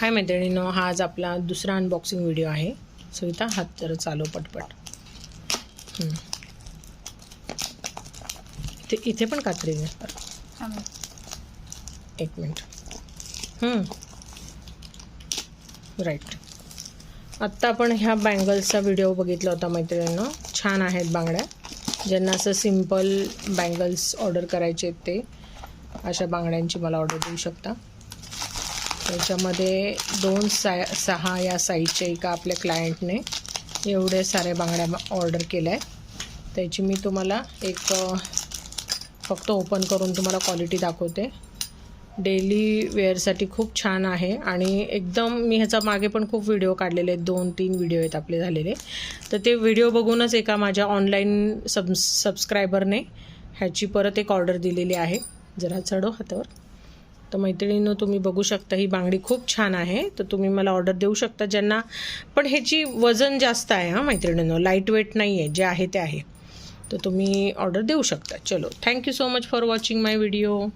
हाय मैत्रिणीनो हा आज आपला दुसरा अनबॉक्सिंग व्हिडिओ आहे. सविता हात जरा चालव पटपट. ते इथे पण कात्री आहे. एक मिनिट. राईट आत्ता आपण ह्या बँगल्सचा व्हिडिओ बघितला होता मैत्रिणींनो. छान आहेत बांगड्या. ज्यांना असं सिंपल बँगल्स ऑर्डर करायचे आहेत ते अशा बांगड्यांची मला ऑर्डर देऊ शकता. त्याच्यामध्ये दोन सा सहा या साईजच्या एका आपल्या क्लायंटने एवढे साऱ्या बांगड्या ऑर्डर केल्या आहेत त्याची मी तुम्हाला एक फक्त ओपन करून तुम्हाला क्वालिटी दाखवते. डेली वेअरसाठी खूप छान आहे आणि एकदम मी ह्याचा मागे पण खूप व्हिडिओ काढलेले आहेत. दोन तीन व्हिडिओ आहेत आपले झालेले. तर ते व्हिडिओ बघूनच एका माझ्या ऑनलाईन सब सबस्क्रायबरने ह्याची परत एक ऑर्डर दिलेली आहे. जरा चढो हातावर. तर मैत्रिणीनं तुम्ही बघू शकता ही बांगडी खूप छान आहे. तर तुम्ही मला ऑर्डर देऊ शकता ज्यांना. पण ह्याची वजन जास्त आहे हां मैत्रिणीनं. लाइट वेट नाही आहे जे आहे ते आहे. तर तुम्ही ऑर्डर देऊ शकता. चलो thank you so much for watching my video